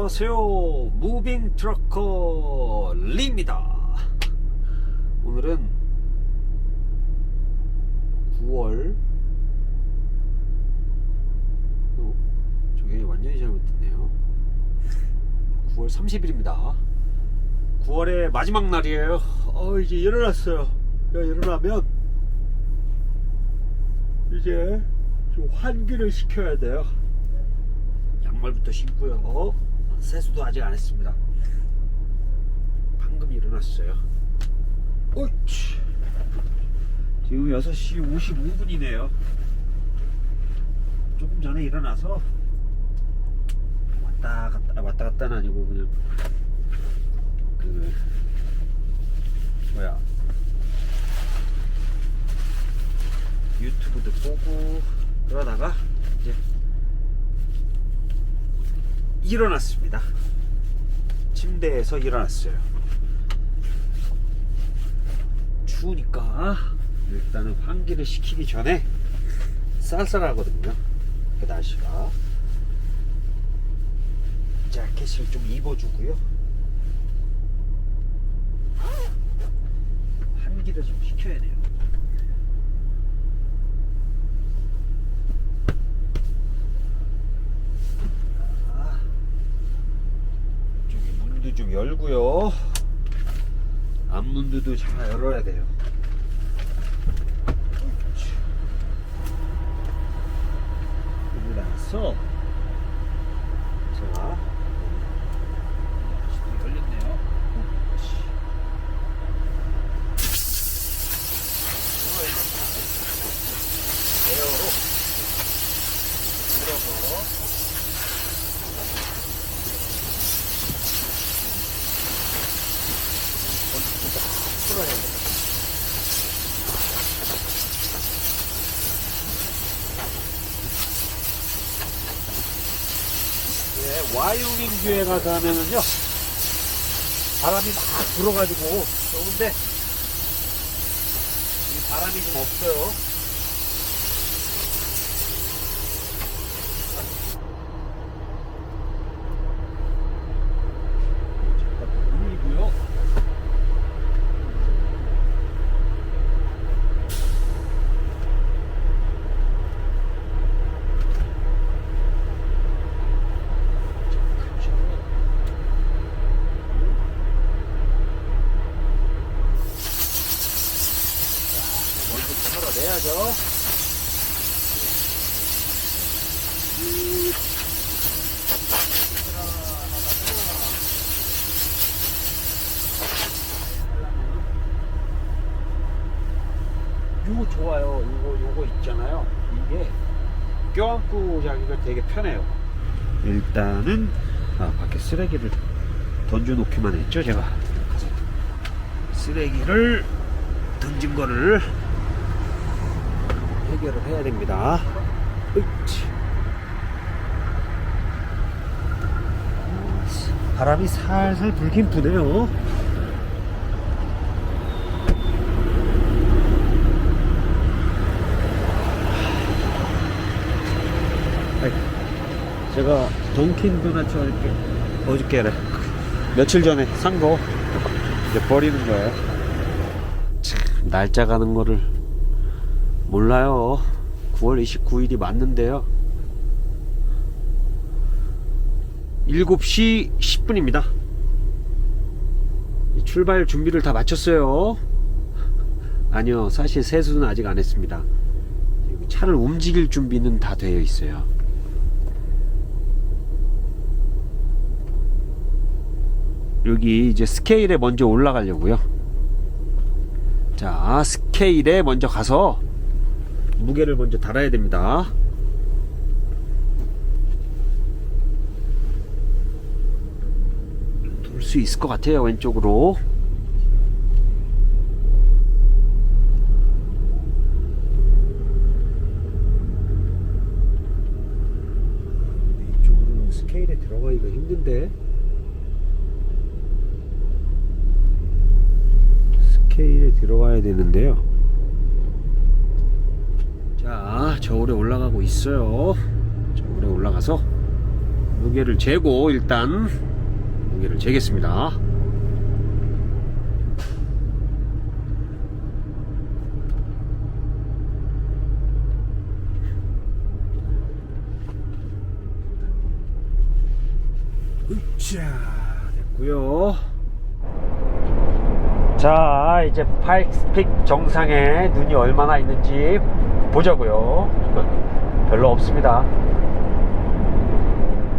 안녕하세요. 무빙 트러커 리입니다. 오늘은 9월 어, 저게 완전히 잘못됐네요. 9월 30일입니다. 9월의 마지막 날이에요. 어, 이제 일어났어요. 야, 일어나면 이제 좀 환기를 시켜야 돼요. 양말부터 신고요. 어? 세수도 아직 안 했습니다. 방금 일어났어요. 어이치. 지금 6시 55분이네요. 조금 전에 일어나서 왔다 갔다 아, 왔다 갔다는 아니고 그냥 그 뭐야 유튜브도 보고 그러다가 이제 일어났습니다. 침대에서 일어났어요. 추우니까 일단은 환기를 시키기 전에 쌀쌀하거든요. 그 날씨가. 자켓을 좀 입어주고요. 환기를 좀 시켜야 돼요. 아. 저기 문도 좀 열고요. 앞문도 잘 열어야 돼요. 문을 닫았어. 자, 문이 열렸네요. 그렇지. 에어로 불어서 풀어야 돼. 예, 가서 하면은요, 바람이 막 불어가지고 좋은데, 이 바람이 좀 없어요. 잠깐 물리고요. 먼저 털어내야죠. 이거 좋아요. 이거 요거 있잖아요. 이게 자기가 되게 편해요. 일단은 아, 밖에 쓰레기를 던져놓기만 했죠, 제가. 쓰레기를 던진 거를 해결을 해야 됩니다. 으이치. 바람이 살살 불긴 부네요. 아이, 도넛 어저께 어저께래 며칠 전에 산 거 이제 버리는 거예요. 참, 날짜 가는 거를 몰라요. 9월 29일이 맞는데요. 7시 10분입니다. 출발 준비를 다 마쳤어요. 아니요, 사실 세수는 아직 안 했습니다. 차를 움직일 준비는 다 되어 있어요. 여기 이제 스케일에 먼저 올라가려고요. 자, 스케일에 먼저 가서 무게를 먼저 달아야 됩니다. 돌 수 있을 것 같아요, 왼쪽으로. 이쪽으로 스케일에 들어가기가 힘든데. 스 케일에 들어가야 되는데요. 자, 저울에 올라가고 있어요. 저울에 올라가서 무게를 재고 일단 무게를 재겠습니다. 으쌰 됐고요. 자 이제 파이스픽 정상에 눈이 얼마나 있는지 보자고요. 별로 없습니다.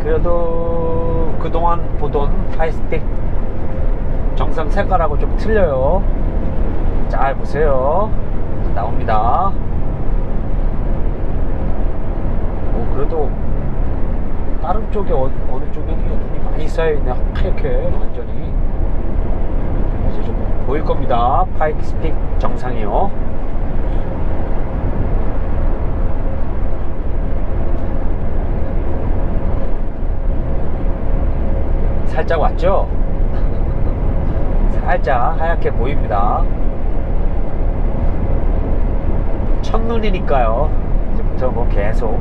그래도 그동안 보던 파이스틱 정상 색깔하고 좀 틀려요. 잘 보세요. 나옵니다. 오, 그래도 다른 쪽에 어, 느 쪽에는 눈이 많이 쌓여있네. 하얗게 완전히. 이제 좀 보일 겁니다. 파이스픽 정상이요. 살짝 왔죠? 살짝 하얗게 보입니다. 첫눈이니까요. 이제부터 뭐 계속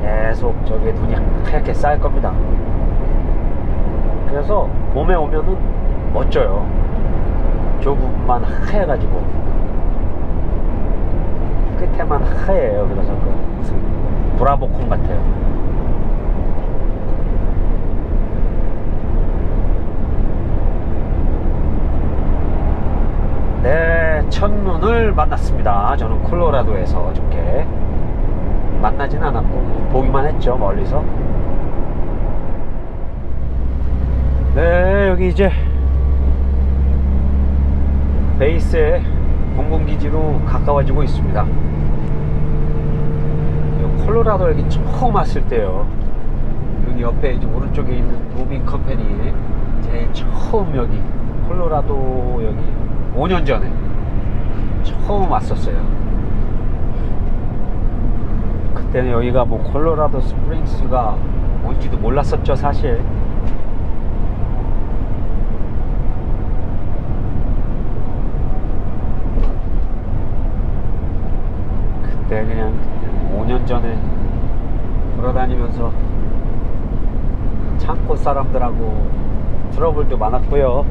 계속 저기에 눈이 하얗게 쌓일 겁니다. 그래서 봄에 오면은 멋져요. 조금만 하얘가지고 끝에만 하얘요. 그래서 그 무슨 브라보콘 같아요. 네, 첫눈을 만났습니다. 저는 콜로라도에서 좋게 만나진 않았고 보기만 했죠 멀리서. 네, 여기 이제 베이스의 공군기지로 가까워지고 있습니다. 이 콜로라도 여기 처음 왔을 때요. 여기 옆에 이제 오른쪽에 있는 무빙 컴퍼니 제일 처음 여기 콜로라도 여기 5년 전에 처음 왔었어요. 그때는 여기가 뭐 콜로라도 스프링스가 뭔지도 몰랐었죠, 사실. 그때 그냥 5년 전에 돌아다니면서 창고 사람들하고 트러블도 많았고요.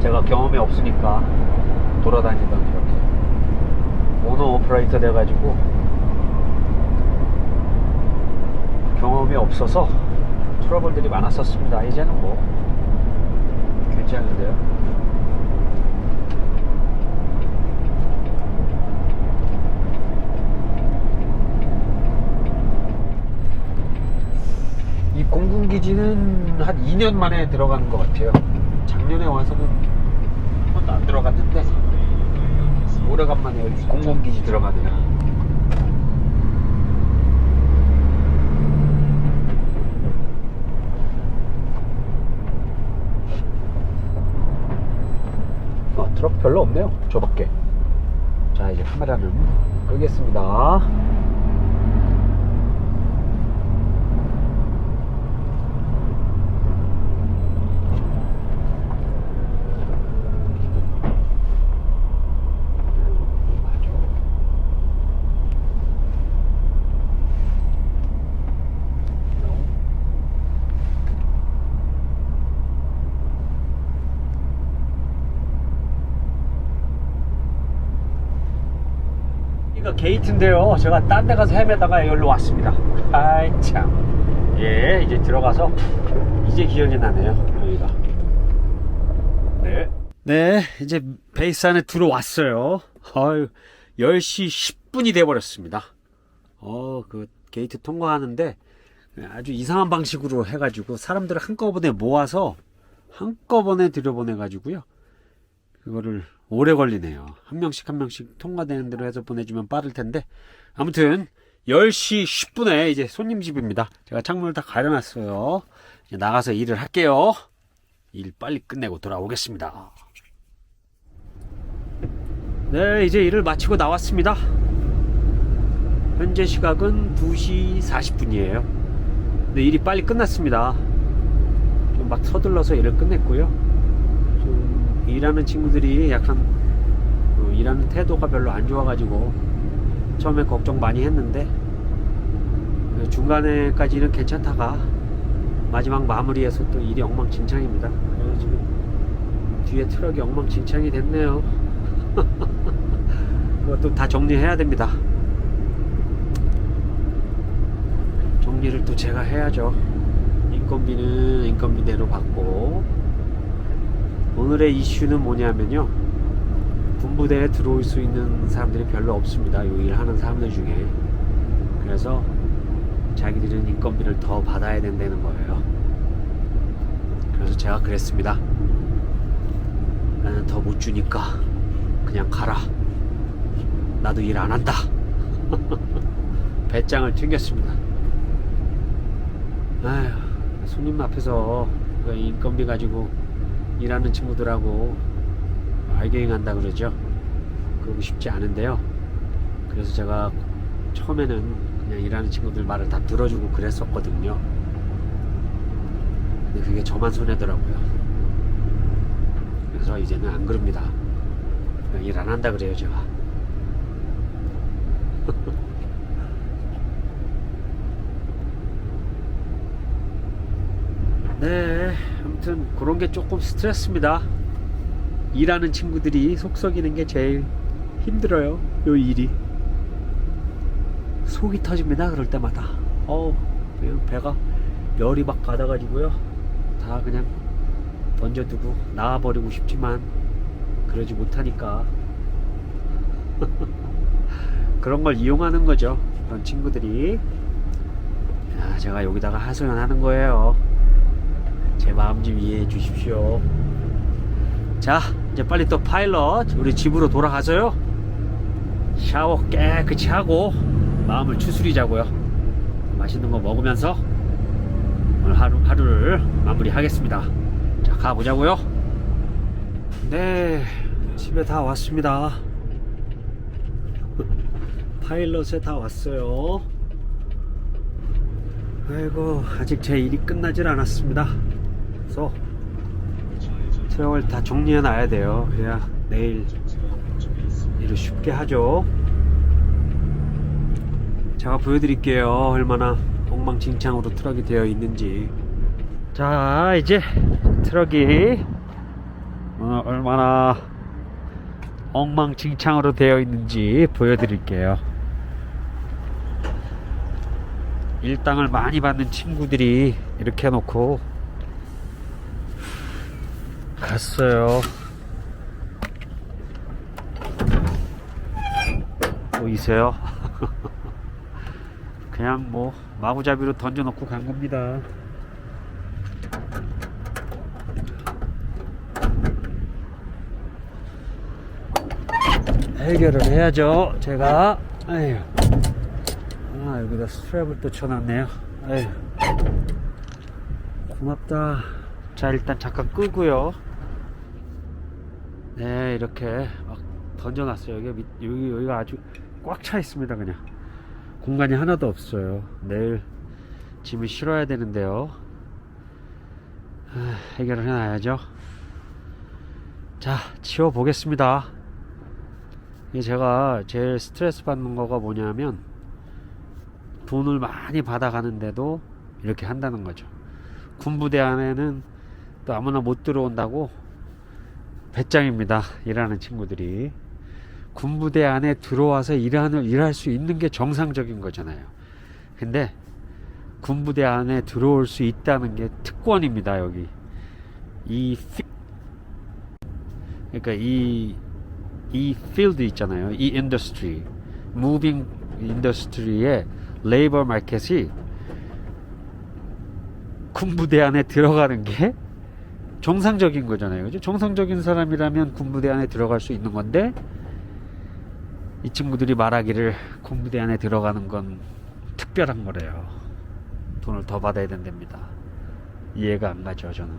제가 경험이 없으니까 돌아다니던 이렇게 오너 오퍼레이터 돼가지고 경험이 없어서 트러블들이 많았었습니다. 이제는 뭐 괜찮은데요. 이 공군기지는 한 2년 만에 들어가는 것 같아요. 작년에 와서는 한 번도 안 들어갔는데 오래간만에 공군기지 들어가네요. 어, 트럭 별로 없네요. 저밖에. 자, 이제 카메라는 끄겠습니다. 게이트인데요. 제가 딴 데 가서 헤매다가 여기로 왔습니다. 아이 참. 예, 이제 들어가서 이제 기억이 나네요. 여기가. 네. 네, 이제 베이스 안에 들어왔어요. 아유, 10시 10분이 돼 버렸습니다. 어, 그 게이트 통과하는데 아주 이상한 방식으로 해가지고 사람들을 한꺼번에 모아서 한꺼번에 들여보내 가지고요. 그거를 오래 걸리네요. 한 명씩 한 명씩 통과되는 대로 해서 보내주면 빠를 텐데. 아무튼 10시 10분에 이제 손님 집입니다. 제가 창문을 다 가려놨어요. 나가서 일을 할게요. 일 빨리 끝내고 돌아오겠습니다. 네, 이제 일을 마치고 나왔습니다. 현재 시각은 2시 40분이에요. 근데 일이 빨리 끝났습니다. 좀 막 서둘러서 일을 끝냈고요. 좀 일하는 친구들이 약간 어, 일하는 태도가 별로 안 좋아가지고 처음에 걱정 많이 했는데 중간에까지는 괜찮다가 마지막 마무리에서 또 일이 엉망진창입니다. 지금 뒤에 트럭이 엉망진창이 됐네요. 그것도 다 정리해야 됩니다. 정리를 또 제가 해야죠. 인건비는 인건비대로 받고 오늘의 이슈는 뭐냐면요. 군부대에 들어올 수 있는 사람들이 별로 없습니다. 요 일 하는 사람들 중에. 그래서 자기들은 인건비를 더 받아야 된다는 거예요. 그래서 제가 그랬습니다. 나는 더 못 주니까 그냥 가라. 나도 일 안 한다. 배짱을 튕겼습니다. 아휴, 손님 앞에서 그 인건비 가지고 일하는 친구들하고 알게잉 한다 그러죠. 그러고 싶지 않은데요. 그래서 제가 처음에는 그냥 일하는 친구들 말을 다 들어주고 그랬었거든요. 근데 그게 저만 손해더라고요. 그래서 이제는 안 그럽니다. 일 안 한다 그래요, 제가. 네, 아무튼 그런 게 조금 스트레스입니다. 일하는 친구들이 속 썩이는 게 제일 힘들어요. 요 일이. 속이 터집니다. 그럴 때마다. 어우, 배가 열이 막 받아가지고요. 다 그냥 던져두고 나와버리고 싶지만 그러지 못하니까 그런 걸 이용하는 거죠. 그런 친구들이. 야, 제가 여기다가 하소연하는 거예요. 제 마음 좀 이해해 주십시오. 자, 이제 빨리 또 파일럿 우리 집으로 돌아가서요. 샤워 깨끗이 하고 마음을 추스리자고요. 맛있는 거 먹으면서 오늘 하루, 하루를 마무리하겠습니다. 자, 가보자고요. 네, 집에 다 왔습니다. 파일럿에 다 왔어요. 아이고, 아직 제 일이 끝나질 않았습니다. 그래서 트럭을 다 정리해 놔야 돼요. 그래야 내일 일을 쉽게 하죠. 제가 보여드릴게요. 얼마나 엉망진창으로 트럭이 되어 있는지. 자, 이제 트럭이 어, 얼마나 엉망진창으로 되어 있는지 보여드릴게요. 일당을 많이 받는 친구들이 이렇게 해놓고 갔어요. 보이세요? 그냥 뭐 마구잡이로 던져놓고 간 겁니다. 해결을 해야죠. 제가 에휴. 아 여기다 스트랩을 또 쳐놨네요. 에휴. 고맙다. 자 일단 잠깐 끄고요. 네 이렇게 막 던져놨어요. 여기 밑- 여기 여기가 아주 꽉 차 있습니다. 그냥 공간이 하나도 없어요. 내일 짐을 실어야 되는데요. 아, 해결을 해놔야죠. 자 치워 보겠습니다. 제가 제일 스트레스 받는 거가 뭐냐면 돈을 많이 받아가는데도 이렇게 한다는 거죠. 군부대 안에는 또 아무나 못 들어온다고 배짱입니다. 일하는 친구들이 군부대 안에 들어와서 일하는 일할 수 있는 게 정상적인 거잖아요. 근데 군부대 안에 들어올 수 있다는 게 특권입니다. 여기 이 피- 그러니까 이 이 필드 있잖아요. 이 인더스트리, 무빙 인더스트리의 레이버 마켓이 군부대 안에 들어가는 게 정상적인 거잖아요. 그죠? 정상적인 사람이라면 군부대 안에 들어갈 수 있는 건데 이 친구들이 말하기를 군부대 안에 들어가는 건 특별한 거래요. 돈을 더 받아야 된답니다. 이해가 안 가죠, 저는.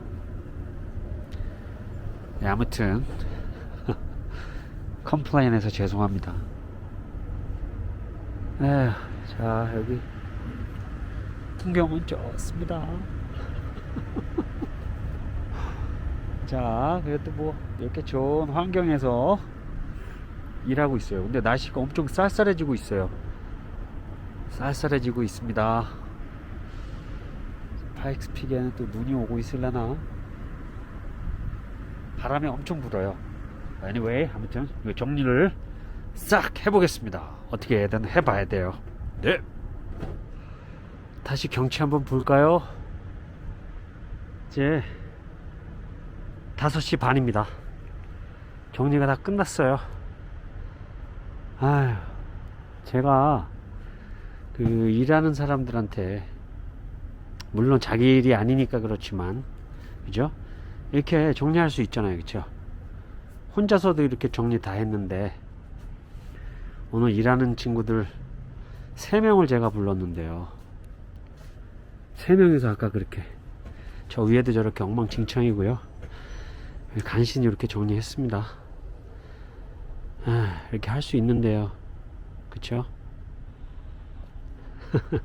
네, 아무튼 컴플레인해서 죄송합니다. 에휴, 자 여기 풍경은 좋습니다. 자, 그래도 뭐 이렇게 좋은 환경에서 일하고 있어요. 근데 날씨가 엄청 쌀쌀해지고 있어요. 쌀쌀해지고 있습니다. 파익스픽에는 또 눈이 오고 있을라나? 바람이 엄청 불어요. anyway, 아무튼 이 정리를 싹 해보겠습니다. 어떻게든 해봐야 돼요. 네. 다시 경치 한번 볼까요? 이제 5시 반입니다. 정리가 다 끝났어요. 아휴, 제가 그 일하는 사람들한테 물론 자기 일이 아니니까 그렇지만 그죠? 이렇게 정리할 수 있잖아요, 그죠? 혼자서도 이렇게 정리 다 했는데 오늘 일하는 친구들 세 명을 제가 불렀는데요. 세 명이서 아까 그렇게 저 위에도 저렇게 엉망진창이고요. 간신히 이렇게 정리했습니다. 아, 이렇게 할 수 있는데요. 그쵸?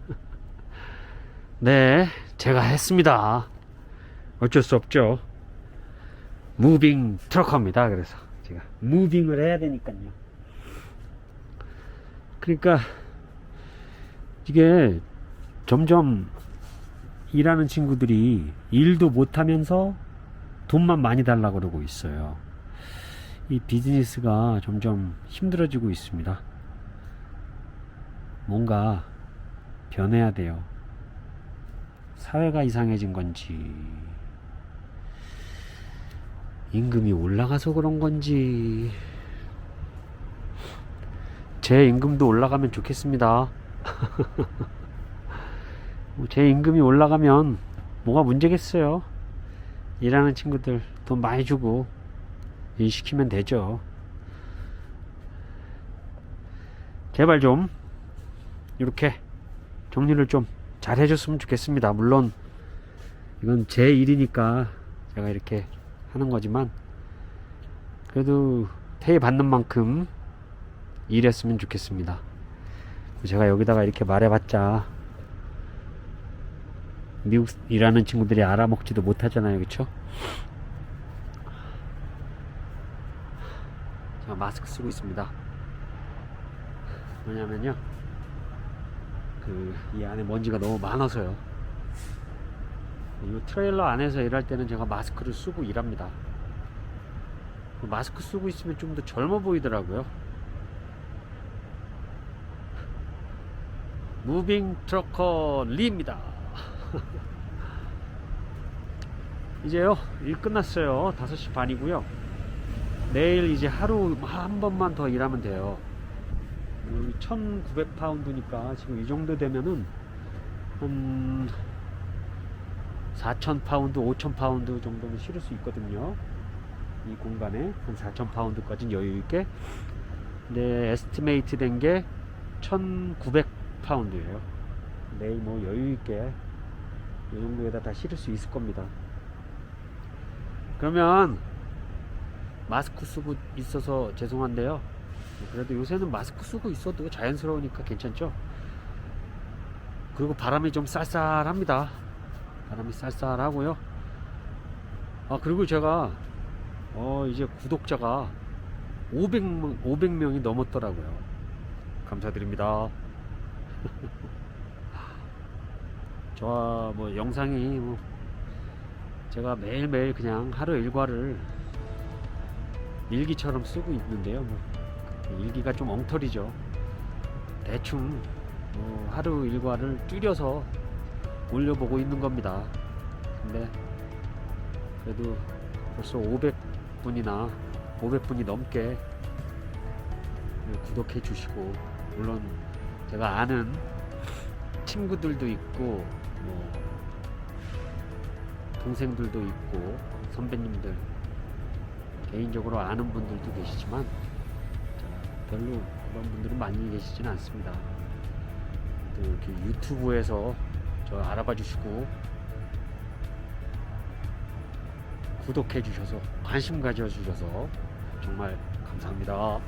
네, 제가 했습니다. 어쩔 수 없죠. 무빙 트럭커입니다. 그래서 제가 무빙을 해야 되니까요. 그러니까 이게 점점 일하는 친구들이 일도 못하면서 돈만 많이 달라고 그러고 있어요. 이 비즈니스가 점점 힘들어지고 있습니다. 뭔가 변해야 돼요. 사회가 이상해진 건지, 임금이 올라가서 그런 건지, 제 임금도 올라가면 좋겠습니다. 뭐제 임금이 올라가면 뭐가 문제겠어요. 일하는 친구들 돈 많이 주고 일 시키면 되죠. 제발 좀 이렇게 정리를 좀 잘 해줬으면 좋겠습니다. 물론 이건 제 일이니까 제가 이렇게 하는 거지만 그래도 페이 받는 만큼 일했으면 좋겠습니다. 제가 여기다가 이렇게 말해봤자 미국 일하는 친구들이 알아먹지도 못하잖아요, 그쵸? 제가 마스크 쓰고 있습니다. 왜냐면요, 그, 이 안에 먼지가 너무 많아서요. 이 트레일러 안에서 일할 때는 제가 마스크를 쓰고 일합니다. 그 마스크 쓰고 있으면 좀 더 젊어 보이더라고요. 무빙 트러커 리입니다. 이제요 일 끝났어요. 5시 반이고요. 내일 이제 하루 한 번만 더 일하면 돼요. 1900파운드니까 지금 이 정도 되면은 한 4000파운드 5000파운드 정도는 실을 수 있거든요. 이 공간에 한 4000파운드까지는 여유있게. 근데 에스티메이트 된 게 1900파운드예요. 내일 뭐 여유있게 이 정도에다 다 실을 수 있을 겁니다. 그러면 마스크 쓰고 있어서 죄송한데요. 그래도 요새는 마스크 쓰고 있어도 자연스러우니까 괜찮죠? 그리고 바람이 좀 쌀쌀합니다. 바람이 쌀쌀하고요. 아, 그리고 제가 어, 이제 구독자가 500명, 500명이 넘었더라고요. 감사드립니다. 저와 뭐 영상이 뭐 제가 매일매일 그냥 하루 일과를 일기처럼 쓰고 있는데요. 뭐 일기가 좀 엉터리죠. 대충 뭐 하루 일과를 줄여서 올려보고 있는 겁니다. 근데 그래도 벌써 500분이나 500분이 넘게 구독해 주시고 물론 제가 아는 친구들도 있고 뭐 동생들도 있고 선배님들 개인적으로 아는 분들도 계시지만 별로 그런 분들은 많이 계시지는 않습니다. 또 이렇게 유튜브에서 저 알아봐 주시고 구독해 주셔서 관심 가져 주셔서 정말 감사합니다.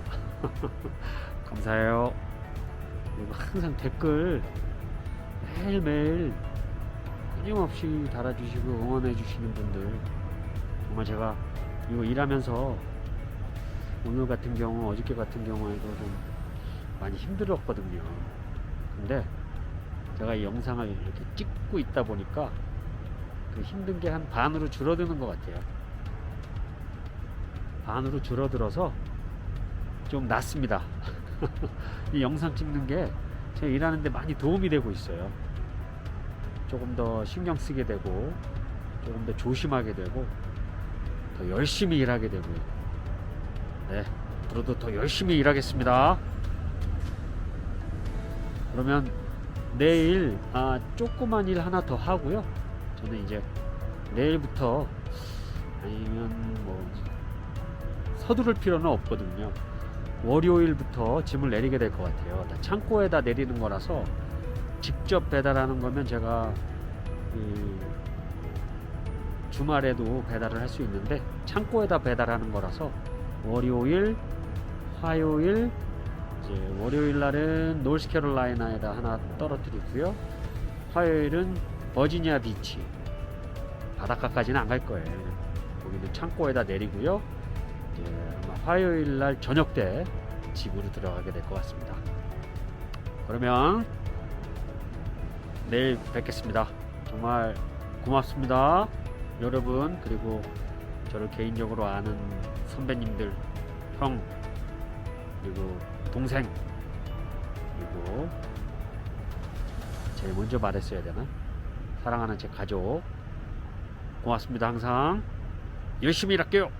감사해요. 그리고 항상 댓글 매일매일 끊임없이 달아주시고 응원해주시는 분들 정말 제가 이거 일하면서 오늘 같은 경우 어저께 같은 경우에도 좀 많이 힘들었거든요 근데 제가 이 영상을 이렇게 찍고 있다 보니까 그 힘든 게 한 반으로 줄어드는 것 같아요. 반으로 줄어들어서 좀 낫습니다. 이 영상 찍는 게 제가 일하는데 많이 도움이 되고 있어요. 조금 더 신경 쓰게 되고 조금 더 조심하게 되고 더 열심히 일하게 되고요. 네, 앞으로도 더 열심히 일하겠습니다. 그러면 내일 아, 조그만 일 하나 더 하고요. 저는 이제 내일부터 아니면 뭐 서두를 필요는 없거든요. 월요일부터 짐을 내리게 될 것 같아요. 다 창고에다 내리는 거라서 직접 배달하는 거면 제가 그 주말에도 배달을 할 수 있는데 창고에다 배달하는 거라서 월요일, 화요일, 이제 월요일 날은 노스캐롤라이나에다 하나 떨어뜨리고요. 화요일은 버지니아 비치 바닷가까지는 안 갈 거예요. 거기는 창고에다 내리고요. 이제 아마 화요일 날 저녁 때 집으로 들어가게 될 것 같습니다. 그러면 내일 뵙겠습니다. 정말 고맙습니다. 여러분 그리고 저를 개인적으로 아는 선배님들, 형 그리고 동생 그리고 제일 먼저 말했어야 되나? 사랑하는 제 가족 고맙습니다 항상 열심히 일할게요